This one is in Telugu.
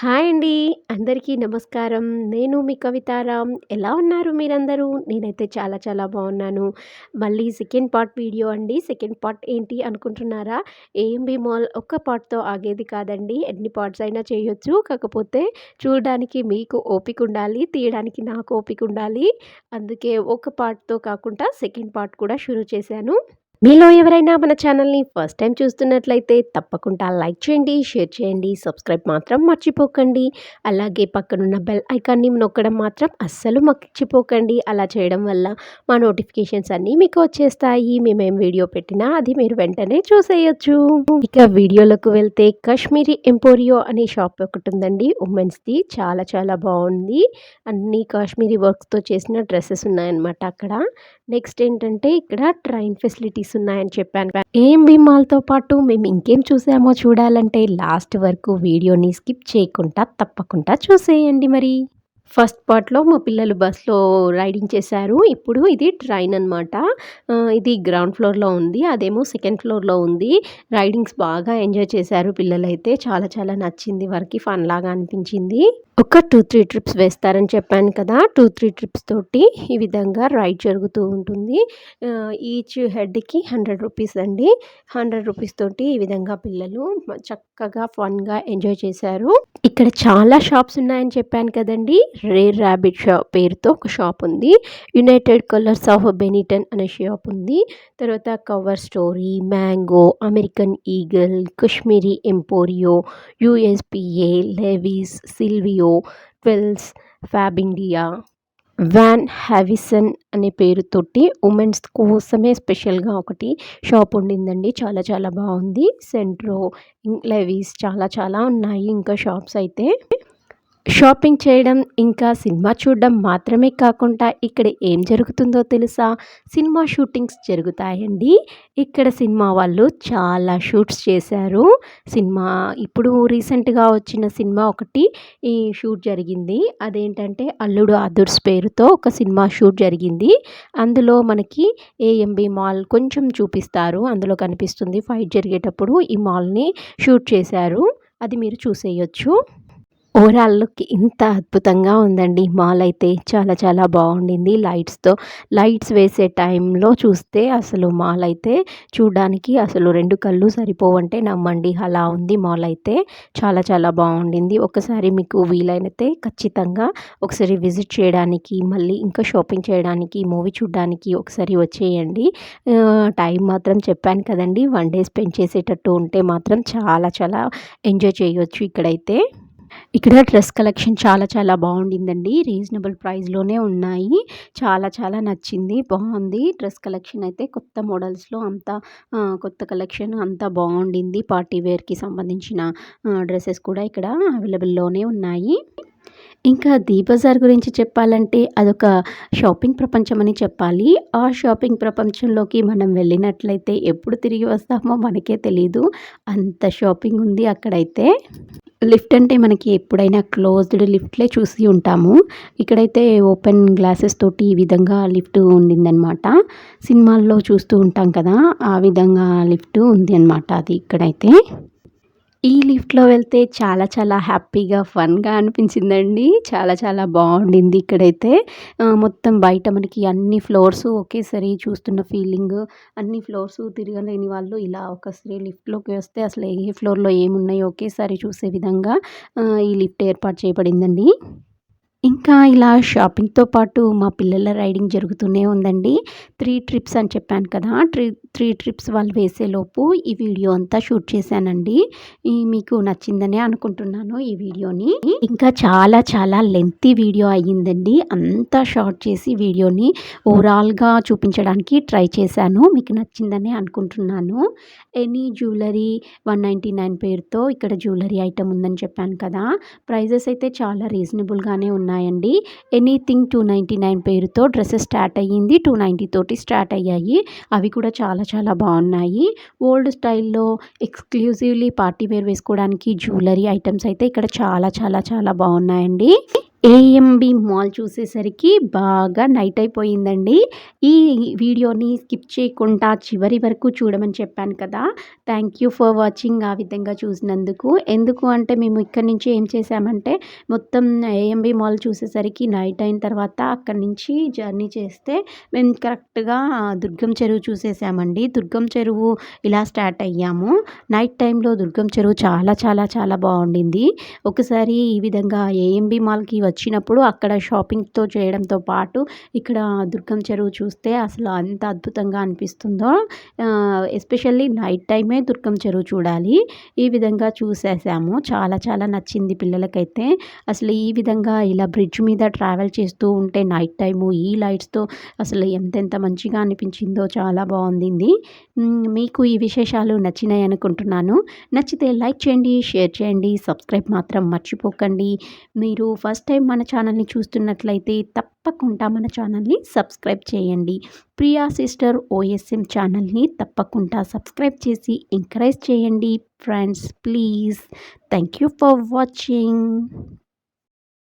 హాయ్ అండి. అందరికీ నమస్కారం. నేను మీ కవితారామ్ ఎలా ఉన్నారు మీరందరూ? నేనైతే చాలా చాలా బాగున్నాను. మళ్ళీ సెకండ్ పార్ట్ వీడియో అండి. సెకండ్ పార్ట్ ఏంటి అనుకుంటున్నారా? ఏఎంబి మాల్ ఒక్క పార్ట్‌తో ఆగేది కాదండి. ఎన్ని పార్ట్స్ అయినా చేయొచ్చు. కాకపోతే చూడడానికి మీకు ఓపిక ఉండాలి. తీయడానికి నాకు ఓపిక ఉండాలి. అందుకే ఒక పార్ట్‌తో కాకుండా సెకండ్ పార్ట్ కూడా షురూ చేశాను. మీలో ఎవరైనా మన ఛానల్‌ని ఫస్ట్ టైం చూస్తున్నట్లయితే తప్పకుండా లైక్ చేయండి, షేర్ చేయండి, సబ్స్క్రైబ్ మాత్రం మర్చిపోకండి. అలాగే పక్కనున్న బెల్ ఐకాన్‌ని నొక్కడం మాత్రం అస్సలు మర్చిపోకండి. అలా చేయడం వల్ల మా నోటిఫికేషన్స్ అన్నీ మీకు వచ్చేస్తాయి. మేమేం వీడియో పెట్టినా అది మీరు వెంటనే చూసేయొచ్చు. ఇక వీడియోలకు వెళ్తే కాశ్మీరీ ఎంపోరియో అనే షాప్ ఒకటి ఉందండి ఉమెన్స్‌ది చాలా చాలా బాగుంది. అన్ని కాశ్మీరీ వర్క్స్‌తో చేసిన డ్రెస్సెస్ ఉన్నాయన్నమాట అక్కడ. నెక్స్ట్ ఏంటంటే ఇక్కడ ట్రైన్ ఫెసిలిటీస్ ఉన్నాయని చెప్పాను. ఏం మాల్‌తో పాటు మేము ఇంకేం చూసామో చూడాలంటే లాస్ట్ వరకు వీడియోని స్కిప్ చేయకుండా తప్పకుండా చూసేయండి మరి. ఫస్ట్ పార్ట్‌లో మా పిల్లలు బస్‌లో రైడింగ్ చేశారు. ఇప్పుడు ఇది ట్రైన్ అనమాట. ఇది గ్రౌండ్ ఫ్లోర్‌లో ఉంది. అదేమో సెకండ్ ఫ్లోర్‌లో ఉంది. రైడింగ్స్ బాగా ఎంజాయ్ చేశారు పిల్లలైతే. చాలా చాలా నచ్చింది వారికి ఫన్ లాగా అనిపించింది. ఒక 2, 3 ట్రిప్స్ వేస్తారని చెప్పాను కదా! 2, 3 ట్రిప్స్ తోటి ఈ విధంగా రైడ్ జరుగుతూ ఉంటుంది. ఈచ్ హెడ్‌కి 100 రూపీస్ అండి. 100 రూపీస్ తోటి ఈ విధంగా పిల్లలు చక్కగా ఫన్‌గా ఎంజాయ్ చేశారు. ఇక్కడ చాలా షాప్స్ ఉన్నాయని చెప్పాను కదండీ! రేర్ రాబిట్ షాప్ పేరుతో ఒక షాప్ ఉంది. యునైటెడ్ కలర్స్ ఆఫ్ బెనిటన్ అనే షాప్ ఉంది. తర్వాత Cover Story, Mango, American Eagle, Kashmiri Emporio, USPA Levi's, Silvio, Twills, Fabindia, Van Heusen అనే పేరుతోటి ఉమెన్స్ కోసమే స్పెషల్‌గా ఒకటి షాప్ ఉండిందండి. చాలా చాలా బాగుంది. సెంట్రో, లెవీస్ చాలా చాలా ఉన్నాయి ఇంకా షాప్స్ అయితే. షాపింగ్ చేయడం ఇంకా సినిమా చూడడం మాత్రమే కాకుండా ఇక్కడ ఏం జరుగుతుందో తెలుసా? సినిమా షూటింగ్స్ జరుగుతాయండి. ఇక్కడ సినిమా వాళ్ళు చాలా షూట్స్ చేశారు. సినిమా ఇప్పుడు రీసెంట్‌గా వచ్చిన సినిమా ఒకటి ఈ షూట్ జరిగింది. అదేంటంటే 'అల్లుడు ఆదుర్స్' పేరుతో ఒక సినిమా షూట్ జరిగింది. అందులో మనకి ఏఎంబీ మాల్ కొంచెం చూపిస్తారు. అందులో కనిపిస్తుంది ఫైట్ జరిగేటప్పుడు ఈ మాల్‌ని షూట్ చేశారు. అది మీరు చూసేయొచ్చు. ఓవరాల్ లుక్ ఇంత అద్భుతంగా ఉందండి మాల్ అయితే. చాలా చాలా బాగుండింది లైట్స్‌తో. లైట్స్ వేసే టైంలో చూస్తే అసలు మాల్ అయితే చూడడానికి అసలు రెండు కళ్ళు సరిపోవంటే నమ్మండి. అలా ఉంది మాల్ అయితే. చాలా చాలా బాగుండింది. ఒకసారి మీకు వీలైనతే ఖచ్చితంగా ఒకసారి విజిట్ చేయడానికి, మళ్ళీ ఇంకా షాపింగ్ చేయడానికి, మూవీ చూడడానికి ఒకసారి వచ్చేయండి. టైం మాత్రం చెప్పాను కదండీ! వన్ డే స్పెండ్ చేసేటట్టు ఉంటే మాత్రం చాలా చాలా ఎంజాయ్ చేయొచ్చు ఇక్కడైతే. ఇక్కడ డ్రెస్ కలెక్షన్ చాలా చాలా బాగుండిందండి. రీజనబుల్ ప్రైస్‌లోనే ఉన్నాయి. చాలా చాలా నచ్చింది. బాగుంది. డ్రెస్ కలెక్షన్ అయితే కొత్త మోడల్స్‌లో అంతా కొత్త కలెక్షన్ అంతా బాగుండింది. పార్టీ వేర్‌కి సంబంధించిన డ్రెస్సెస్ కూడా ఇక్కడ అవైలబుల్‌లోనే ఉన్నాయి. ఇంకా దీపజార్ బజార్ గురించి చెప్పాలంటే అదొక షాపింగ్ ప్రపంచం అని చెప్పాలి. ఆ షాపింగ్ ప్రపంచంలోకి మనం వెళ్ళినట్లయితే ఎప్పుడు తిరిగి వస్తామో మనకే తెలీదు. అంత షాపింగ్ ఉంది అక్కడైతే. లిఫ్ట్ అంటే మనకి ఎప్పుడైనా క్లోజ్డ్ లిఫ్ట్‌లే చూసి ఉంటాము. ఇక్కడైతే ఓపెన్ గ్లాసెస్ తోటి ఈ విధంగా లిఫ్ట్ ఉండిందనమాట. సినిమాల్లో చూస్తూ ఉంటాం కదా! ఆ విధంగా లిఫ్ట్ ఉంది అనమాట అది ఇక్కడైతే. ఈ లిఫ్ట్‌లో వెళ్తే చాలా చాలా హ్యాపీగా, ఫన్‌గా అనిపించిందండి. చాలా చాలా బాగుండింది ఇక్కడైతే. మొత్తం బయట మనకి అన్ని ఫ్లోర్స్ ఒకేసారి చూస్తున్న ఫీలింగ్. అన్ని ఫ్లోర్స్ తిరగలేని వాళ్ళు ఇలా ఒకసారి లిఫ్ట్‌లోకి వస్తే అసలు ఏ ఫ్లోర్‌లో ఏమున్నాయో ఒకేసారి చూసే విధంగా ఈ లిఫ్ట్ ఏర్పాటు చేయబడిందండి. ఇంకా ఇలా షాపింగ్‌తో పాటు మా పిల్లల రైడింగ్ జరుగుతూనే ఉందండి. త్రీ ట్రిప్స్ అని చెప్పాను కదా! ట్రి 3 ట్రిప్స్ వాళ్ళు వేసేలోపు ఈ వీడియో అంతా షూట్ చేశానండి. మీకు నచ్చిందనే అనుకుంటున్నాను ఈ వీడియోని. ఇంకా చాలా చాలా లెంతీ వీడియో అయ్యిందండి. అంతా షార్ట్ చేసి వీడియోని ఓవరాల్‌గా చూపించడానికి ట్రై చేశాను. మీకు నచ్చిందనే అనుకుంటున్నాను. ఎనీ జ్యువెలరీ 199 పేరుతో ఇక్కడ జ్యువెలరీ ఐటెం ఉందని చెప్పాను కదా! ప్రైజెస్ అయితే చాలా రీజనబుల్‌గానే ఉన్నాయి ఉన్నాయండి. ఎనీథింగ్ 299 పేరుతో డ్రెస్సెస్ స్టార్ట్ అయ్యింది. 290 తోటి స్టార్ట్ అయ్యాయి. అవి కూడా చాలా చాలా బాగున్నాయి. ఓల్డ్ స్టైల్‌లో ఎక్స్‌క్లూజివ్‌లీ పార్టీ వేర్ వేసుకోవడానికి జ్యువెలరీ ఐటమ్స్ అయితే ఇక్కడ చాలా చాలా చాలా బాగున్నాయండి. ఏఎంబి మాల్ చూసేసరికి బాగా నైట్ అయిపోయిందండి. ఈ వీడియోని స్కిప్ చేయకుండా చివరి వరకు చూడమని చెప్పాను కదా. థ్యాంక్ యూ ఫర్ వాచింగ్ ఆ విధంగా చూసినందుకు. ఎందుకు అంటే మేము ఇక్కడి నుంచి ఏం చేసామంటే మొత్తం ఏఎంబి మాల్ చూసేసరికి నైట్ అయిన తర్వాత అక్కడి నుంచి జర్నీ చేస్తే మేము కరెక్ట్గా దుర్గం చెరువు చూసేసామండి. దుర్గం చెరువు ఇలా స్టార్ట్ అయ్యాము. నైట్ టైంలో దుర్గం చెరువు చాలా చాలా చాలా బాగుండింది. ఒకసారి ఈ విధంగా ఏఎంబి మాల్కి వచ్చినప్పుడు అక్కడ షాపింగ్తో చేయడంతో పాటు ఇక్కడ దుర్గం చెరువు చూస్తే అసలు అంత అద్భుతంగా అనిపిస్తుందో. ఎస్పెషల్లీ నైట్ టైమే దుర్గం చెరువు చూడాలి. ఈ విధంగా చూసేసాము. చాలా చాలా నచ్చింది పిల్లలకైతే. అసలు ఈ విధంగా ఇలా బ్రిడ్జ్ మీద ట్రావెల్ చేస్తూ ఉంటే నైట్ టైము ఈ లైట్స్తో అసలు ఎంతెంత మంచిగా అనిపించిందో చాలా బాగుంది మీకు ఈ విశేషాలు నచ్చినాయి అనుకుంటున్నాను. నచ్చితే లైక్ చేయండి షేర్ చేయండి సబ్స్క్రైబ్ మాత్రం మర్చిపోకండి. మీరు ఫస్ట్ టైం మన ఛానల్ని చూస్తున్నట్లయితే తప్పకుండా మన ఛానల్ని సబ్స్క్రైబ్ చేయండి. ప్రియా సిస్టర్ ఓఎస్ఎం ఛానల్ని తప్పకుండా సబ్స్క్రైబ్ చేసి ఎంకరేజ్ చేయండి. Friends please. Thank you for watching.